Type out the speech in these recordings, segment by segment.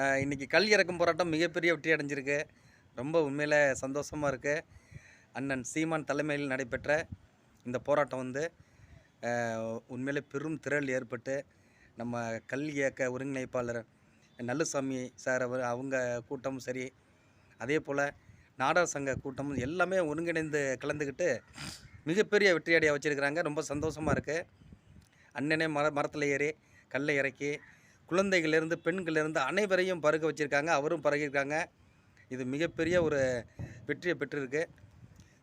இன்றைக்கி இன்னைக்கு கல் இறக்கும் போராட்டம் மிகப்பெரிய வெற்றி அடைஞ்சிருக்கு. ரொம்ப உண்மையில் சந்தோஷமாக இருக்குது அண்ணன் சீமான் தலைமையில் நடைபெற்ற இந்த போராட்டம் வந்து உண்மையிலே பெரும் திரள் ஏற்பட்டு நம்ம கல் இயக்க ஒருங்கிணைப்பாளர் நல்லுசாமி சார் அவர் அவங்க கூட்டமும் சரி அதே போல் நாடக சங்க கூட்டமும் எல்லாமே ஒருங்கிணைந்து கலந்துக்கிட்டு மிகப்பெரிய வெற்றியடையாக வச்சுருக்கிறாங்க. ரொம்ப சந்தோஷமாக இருக்குது அண்ணனே மர மரத்தில் ஏறி கல்லை இறக்கி குழந்தைகளிலிருந்து பெண்களிலிருந்து அனைவரையும் பருக வச்சுருக்காங்க. அவரும் பருகியிருக்காங்க. இது மிகப்பெரிய ஒரு வெற்றியை பெற்றிருக்கு.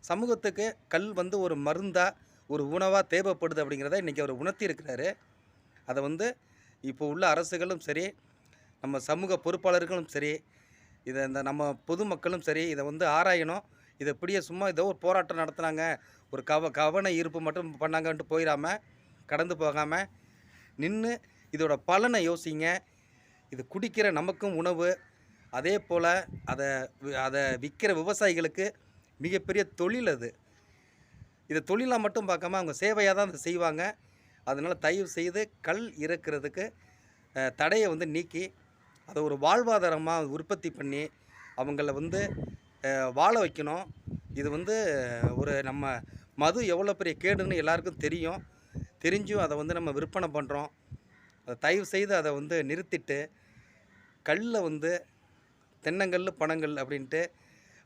சமூகத்துக்கு கல் வந்து ஒரு மருந்தாக ஒரு உணவாக தேவைப்படுது அப்படிங்கிறத இன்றைக்கி அவர் உணர்த்தி இருக்கிறாரு அதை வந்து இப்போ உள்ள அரசுகளும் சரி நம்ம சமூக பொறுப்பாளர்களும் சரி இதை இந்த நம்ம பொதுமக்களும் சரி இதை வந்து ஆராயணும். இதை இப்படியே சும்மா ஏதோ ஒரு போராட்டம் நடத்துனாங்க. ஒரு கவ கவன ஈர்ப்பு மட்டும் பண்ணாங்கன்ட்டு போயிடாம கடந்து போகாமல் நின்று இதோட பலனை யோசிங்க. இது குடிக்கிற நமக்கும் உணவு. அதே போல் அதை அதை விற்கிற விவசாயிகளுக்கு மிகப்பெரிய தொழில் அது. இதை தொழிலாக மட்டும் பார்க்காம அவங்க சேவையாக தான் அதை செய்வாங்க. அதனால் தயவு செய்து கல் இறக்கிறதுக்கு தடையை வந்து நீக்கி அதை ஒரு வாழ்வாதாரமாக உற்பத்தி பண்ணி அவங்கள வந்து வாழ வைக்கணும். இது வந்து ஒரு நம்ம மது எவ்வளோ பெரிய கேடுன்னு எல்லாருக்கும் தெரியும். தெரிஞ்சும் அதை வந்து நம்ம விற்பனை பண்ணுறோம் அதை தயவு செய்து அதை வந்து நிறுத்திட்டு கல்லில் வந்து தென்னங்கல் பனங்கல் அப்படின்ட்டு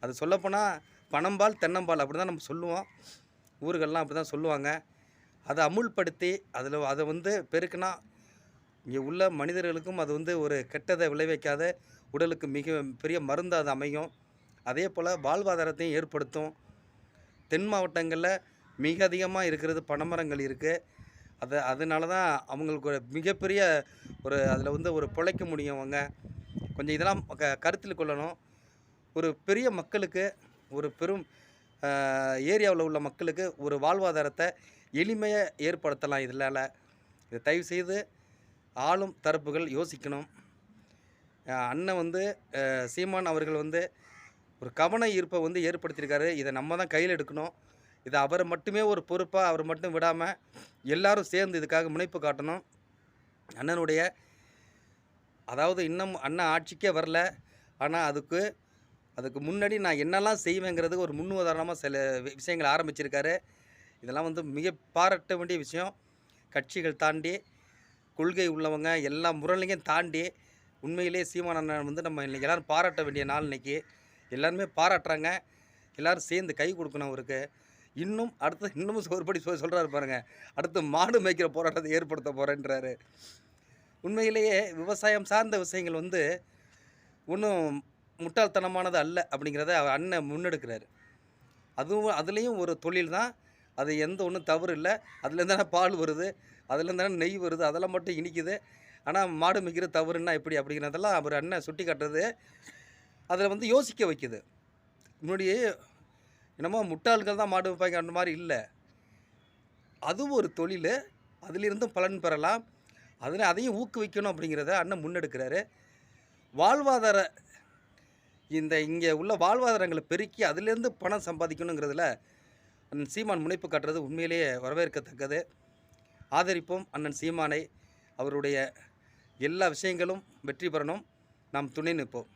அது சொல்லப்போனால் பனம்பால் தென்னம்பால் அப்படி தான் நம்ம சொல்லுவோம். ஊர்கள்லாம் அப்படி தான் சொல்லுவாங்க. அதை அமுல்படுத்தி அதில் அதை வந்து பெருக்கினா இங்கே உள்ள மனிதர்களுக்கும் அது வந்து ஒரு கெட்டதை விளைவிக்காத உடலுக்கு மிக பெரிய மருந்து அது அமையும். அதே போல் வாழ்வாதாரத்தையும் ஏற்படுத்தும். தென் மாவட்டங்களில் மிக அதிகமாக இருக்கிறது பனைமரங்கள் இருக்குது அது அதனால தான் அவங்களுக்கு ஒரு மிகப்பெரிய ஒரு அதில் வந்து ஒரு பிழைக்க முடியும் அவங்க கொஞ்சம் இதெல்லாம் க கருத்தில் கொள்ளணும். ஒரு பெரிய மக்களுக்கு ஒரு பெரும் ஏரியாவில் உள்ள மக்களுக்கு ஒரு வாழ்வாதாரத்தை எளிமையாக ஏற்படுத்தலாம் இதனால். இதை தயவு செய்து ஆளும் தரப்புகள் யோசிக்கணும். அண்ணன் வந்து சீமான் அவர்கள் வந்து ஒரு கவன ஈர்ப்பை வந்து ஏற்படுத்தியிருக்காரு. இதை நம்ம தான் கையில் எடுக்கணும். இது அவரை மட்டுமே ஒரு பொறுப்பாக அவர் மட்டும் விடாமல் எல்லாரும் சேர்ந்து இதுக்காக முனைப்பு காட்டணும். அண்ணனுடைய அதாவது இன்னும் அண்ணன் ஆட்சிக்கே வரல. ஆனால் அதுக்கு அதுக்கு முன்னாடி நான் என்னெல்லாம் செய்வேங்கிறது ஒரு முன் உதாரணமாக சில வி- விஷயங்களை ஆரம்பிச்சிருக்காரு. இதெல்லாம் வந்து மிக பாராட்ட வேண்டிய விஷயம். கட்சிகள் தாண்டி கொள்கை உள்ளவங்க எல்லா முரளையும் தாண்டி உண்மையிலே சீமான அண்ணன் வந்து நம்ம இன்றைக்கி எல்லாரும் பாராட்ட வேண்டிய நாள் இன்றைக்கி எல்லாருமே பாராட்டுறாங்க. எல்லோரும் சேர்ந்து கை கொடுக்கணும் அவருக்கு. இன்னும் அடுத்து இன்னமும் ஒருபடி சொல்லி சொல்கிறாரு பாருங்க. அடுத்து மாடு மேய்க்கிற போராட்டத்தை ஏற்படுத்த போகிறேன்றாரு உண்மையிலேயே விவசாயம் சார்ந்த விஷயங்கள் வந்து ஒன்றும் முட்டாள்தனமானது அல்ல அப்படிங்கிறத அவர் அண்ணன் முன்னெடுக்கிறாரு. அதுவும் அதுலேயும் ஒரு தொழில் தான். அது எந்த ஒன்றும் தவறு இல்லை. அதுலேருந்து தானே பால் வருது. அதுலேருந்து தானே நெய் வருது. அதெல்லாம் மட்டும் இனிக்குது. ஆனால் மாடு மிக்கிற தவறுன்னா எப்படி அப்படிங்கிறதெல்லாம் அவர் அண்ணன் சுட்டி காட்டுறது அதில் வந்து யோசிக்க வைக்குது. முன்னாடி என்னமோ முட்டாள்கள் தான் மாடு வைப்பாங்க அந்த மாதிரி இல்லை. அதுவும் ஒரு தொழில். அதிலிருந்தும் பலன் பெறலாம். அதில் அதையும் ஊக்குவிக்கணும் அப்படிங்கிறத அண்ணன் முன்னெடுக்கிறாரு. வாழ்வாதார இந்த இங்கே உள்ள வாழ்வாதாரங்களை பெருக்கி அதிலேருந்து பணம் சம்பாதிக்கணுங்கிறதுல அண்ணன் சீமான் முனைப்பு காட்டுறது உண்மையிலேயே வரவேற்கத்தக்கது. ஆதரிப்போம் அண்ணன் சீமானை. அவருடைய எல்லா விஷயங்களும் வெற்றி பெறணும். நாம் துணை நிற்போம்.